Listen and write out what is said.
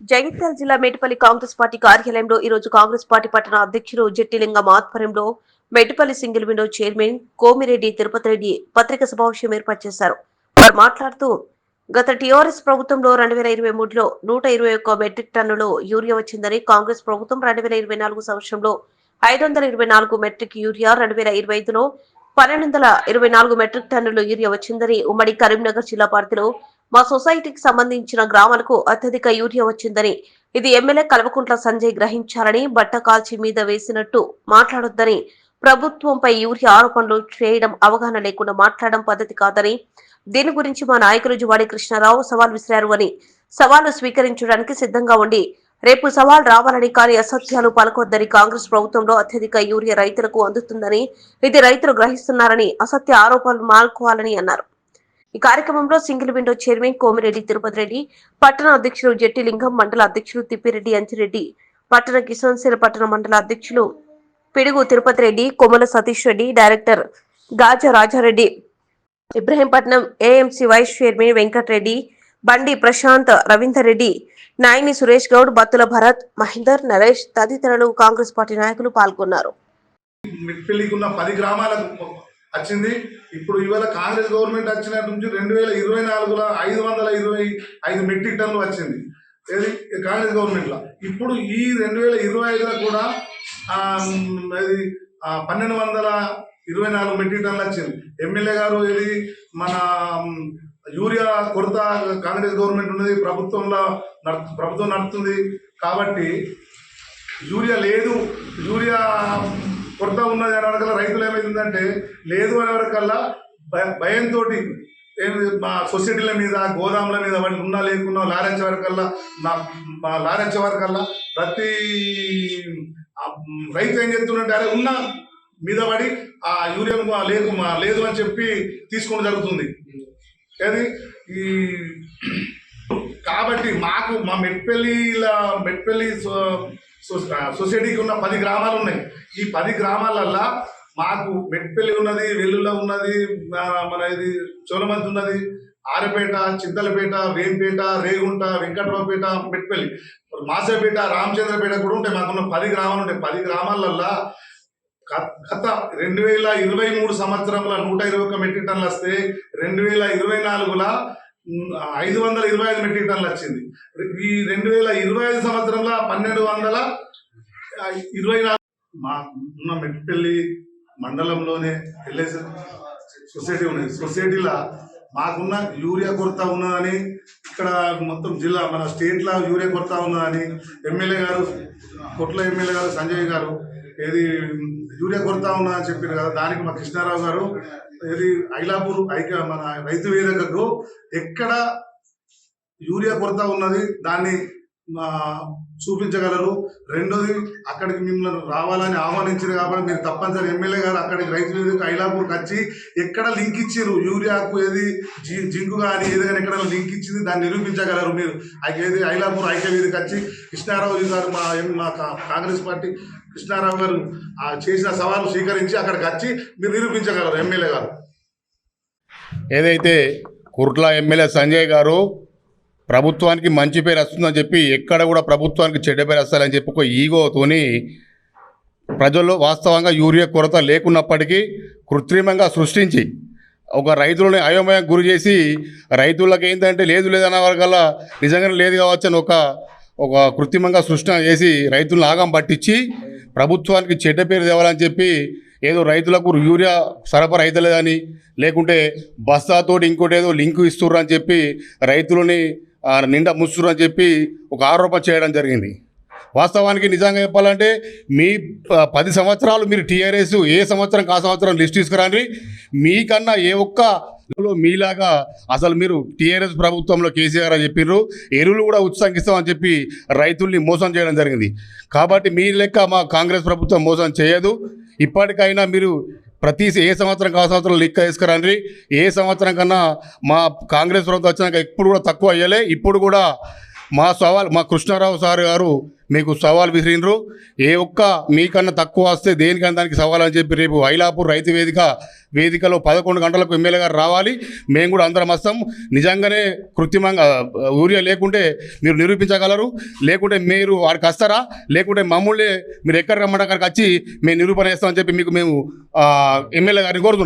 జగిత్యాల జిల్లా మేటిపల్లి కాంగ్రెస్ పార్టీ కార్యాలయంలో ఈ రోజు కాంగ్రెస్ పార్టీ పట్టణ అధ్యక్షుడు జట్టిలింగం ఆధ్వర్యంలో Metipalli single window chairman Komireddy Tirupati Reddy పత్రిక సమావేశం ఏర్పాటు చేశారు. వారు మాట్లాడుతూ గత టీఆర్ఎస్ ప్రభుత్వంలో రెండు వేల ఇరవై మూడులో నూట ఇరవై ఒక్క మెట్రిక్ టన్నులు యూరియా వచ్చిందని కాంగ్రెస్ ప్రభుత్వం రెండు వేల ఇరవై నాలుగు సంవత్సరంలో ఐదు వందల ఇరవై నాలుగు మెట్రిక్ యూరియా రెండు వేల ఇరవై ఐదులో పన్నెండు వందల ఇరవై నాలుగు మెట్రిక్ టన్నులు యూరియా వచ్చిందని ఉమ్మడి కరీంనగర్ జిల్లా పరిధిలో మా సొసైటీకి సంబంధించిన గ్రామాలకు అత్యధిక యూరియా వచ్చిందని ఇది ఎమ్మెల్యే కల్వకుంట్ల సంజయ్ గ్రహించారని బట్ట కాల్చి మీద వేసినట్టు మాట్లాడొద్దని ప్రభుత్వంపై యూరియా ఆరోపణలు చేయడం అవగాహన లేకుండా మాట్లాడడం పద్ధతి కాదని దీని గురించి మా నాయకులు జువాడి కృష్ణారావు సవాల్ విసిరారు అని సవాలు స్వీకరించడానికి సిద్ధంగా ఉండి రేపు సవాల్ రావాలని కానీ అసత్యాలు పలకొద్దని కాంగ్రెస్ ప్రభుత్వంలో అత్యధిక యూరియా రైతులకు అందుతుందని ఇది రైతులు గ్రహిస్తున్నారని అసత్య ఆరోపణలు మానుకోవాలని అన్నారు. ఈ కార్యక్రమంలో single window chairman Komireddy Tirupati Reddy పట్టణ అధ్యక్షులు జట్టిలింగం మండల అధ్యక్షులు తిప్పిరెడ్డి అంచిరెడ్డి పట్టణ కిసాన్శీల పట్టణ మండల అధ్యక్షులు Pidugu Tirupati Reddy Komala Satish Reddy director Gaja Rajareddy Ibrahimpatnam AMC vice chairman Venkatareddy Bandi Prashanth Raveender Reddy Nayani Suresh Goud Battula Bharat Mahender Naresh తదితరులు కాంగ్రెస్ పార్టీ నాయకులు పాల్గొన్నారు. పది గ్రామాలకు వచ్చింది. ఇప్పుడు ఇవాళ కాంగ్రెస్ గవర్నమెంట్ వచ్చిన నుంచి రెండు వేల ఇరవై నాలుగులో ఐదు వందల ఇరవై ఐదు మెట్రిక్ టన్నులు వచ్చింది. ఏది? కాంగ్రెస్ గవర్నమెంట్లో. ఇప్పుడు ఈ రెండు వేల ఇరవై ఐదులో కూడా అది ఇది పన్నెండు వందల ఇరవై నాలుగు మెట్రిక్ టన్నులు వచ్చింది. ఎమ్మెల్యే గారు ఇది మన యూరియా కొరత కాంగ్రెస్ గవర్నమెంట్ ఉన్నది ప్రభుత్వంలో నడు ప్రభుత్వం నడుస్తుంది కాబట్టి యూరియా లేదు. యూరియా కొరత ఉన్నది అని అడగల రైతులు ఏమైందంటే లేదు అనే వరకల్లా భయ భయంతో మా సొసైటీల మీద గోదాముల మీద వాటి ఉన్నా లేకున్నా లారెంచే వరకల్లా నా మా లారెంచే వరకల్లా ప్రతి రైతు ఏం చెప్తుందంటే అరే ఉన్నా మీద పడి ఆ యూరియా లేదు మా లేదు అని చెప్పి తీసుకోవడం జరుగుతుంది. అది ఈ కాబట్టి మాకు మా మెట్పల్లిల మెట్పల్లి సో- సొసైటీకి ఉన్న పది గ్రామాలు ఉన్నాయి. ఈ పది గ్రామాలల్లో మాకు మెట్పల్లి ఉన్నది వెల్లుల ఉన్నది మన ఇది చోలమంతి ఉన్నది ఆరపేట చింతలపేట వేంపేట రేగుంట వెంకట్రావుపేట మెట్పల్లి. మాసేపేట రామచంద్రపేట కూడా ఉంటాయి. మాకున్న పది గ్రామాలు ఉంటాయి. పది గ్రామాలల్లో గత రెండు వేల ఇరవై మూడు సంవత్సరంలో నూట ఇరవై ఒక్క మెట్రిక్ టన్నులు వస్తే రెండు వేల ఇరవై నాలుగులో ఐదు వందల ఇరవై ఐదు మెట్రిక్ టన్నులు వచ్చింది. ఈ రెండు వేల ఇరవై ఐదు సంవత్సరంలో పన్నెండు వందల ఇరవై నాలుగు మా ఉన్న మెట్టిపల్లి మండలంలోనే ఎల్ఐసి సొసైటీ ఉన్నది. సొసైటీలో మాకున్న యూరియా కొరత ఉన్నదని ఇక్కడ మొత్తం జిల్లా మన స్టేట్లో యూరియా కొరత ఉన్నదని ఎమ్మెల్యే గారు కొట్ల ఎమ్మెల్యే గారు సంజయ్ గారు ఏది యూరియా కొరత ఉన్నదని చెప్పారు కదా దానికి మా కృష్ణారావు గారు ఇది ఐలాపూర్ ఐక మన రైతు వేదికకు ఎక్కడ యూరియా కొరత ఉన్నది? దాన్ని చూపించగలరు. రెండోది అక్కడికి మిమ్మల్ని రావాలని ఆహ్వానించారు కాబట్టి మీరు తప్పనిసరి ఎమ్మెల్యే గారు అక్కడికి రైతు కైలాపూర్కి ఐలాపూర్కి వచ్చి ఎక్కడ లింక్ ఇచ్చారు? యూరియాకు ఏది జి జింకు కానీ ఏదైనా ఎక్కడ లింక్ ఇచ్చింది దాన్ని నిరూపించగలరు మీరు. ఏది ఐలాపూర్ ఐక్య వచ్చి కృష్ణారావు గారు మా ఎం- మా కాంగ్రెస్ పార్టీ కృష్ణారావు గారు ఆ చేసిన సవాలు స్వీకరించి అక్కడికి వచ్చి మీరు నిరూపించగలరు ఎమ్మెల్యే గారు. ఏదైతే కుర్లా ఎమ్మెల్యే సంజయ్ గారు ప్రభుత్వానికి మంచి పేరు వస్తుందని చెప్పి ఎక్కడ కూడా ప్రభుత్వానికి చెడ్డ పేరు వస్తారని చెప్పి ఒక ఈగోతోని ప్రజల్లో వాస్తవంగా యూరియా కొరత లేకున్నప్పటికీ కృత్రిమంగా సృష్టించి ఒక రైతులని అయోమయం గురి చేసి రైతులకు ఏంటంటే లేదు లేదన్న వర్గాల నిజంగానే లేదు కావచ్చు అని ఒక ఒక కృత్రిమంగా సృష్టి చేసి రైతులను ఆగం పట్టించి ప్రభుత్వానికి చెడ్డ పేరు తేవాలని చెప్పి ఏదో రైతులకు యూరియా సరఫరా అవుతలేదని లేకుంటే బస్తాతోటి ఇంకోటి ఏదో లింకు ఇస్తుర్రు అని చెప్పి రైతులని నిండా ముసురు అని చెప్పి ఒక ఆరోపణ చేయడం జరిగింది. వాస్తవానికి నిజంగా చెప్పాలంటే మీ పది సంవత్సరాలు మీరు టీఆర్ఎస్ ఏ సంవత్సరం కా సంవత్సరం లిస్ట్ తీసుకురండి. మీకన్నా ఏ ఒక్క మీలాగా అసలు మీరు టీఆర్ఎస్ ప్రభుత్వంలో కేసీఆర్ అని చెప్పిర్రు. ఎరువులు కూడా ఉత్సంగిస్తామని చెప్పి రైతుల్ని మోసం చేయడం జరిగింది. కాబట్టి మీ లెక్క మా కాంగ్రెస్ ప్రభుత్వం మోసం చేయదు. ఇప్పటికైనా మీరు ప్రతి ఏ సంవత్సరం కా సంవత్సరం లిక్క వేసుకురండి ఏ సంవత్సరం కన్నా మా కాంగ్రెస్ ప్రభుత్వం వచ్చినాక ఎప్పుడు కూడా తక్కువ అయ్యలే ఇప్పుడు కూడా మా సవాల్ మా కృష్ణారావు సార్ గారు మీకు సవాల్ విసిరినరు. ఏ ఒక్క మీకన్నా తక్కువ వస్తే దేనికన్నా దానికి సవాల్ అని చెప్పి రేపు ఐలాపూర్ రైతు వేదిక వేదికలో పదకొండు గంటలకు ఎమ్మెల్యే గారు రావాలి. మేము కూడా అందరం వస్తాం. నిజంగానే కృత్రిమంగా ఊరియా లేకుంటే మీరు నిరూపించగలరు. లేకుంటే మీరు వాడికి వస్తారా? లేకుంటే మమ్మల్ని మీరు ఎక్కడ రమ్మంటే అక్కడికి వచ్చి మేము నిరూపణ చేస్తామని చెప్పి మీకు మేము ఎమ్మెల్యే గారిని కోరుతున్నాం.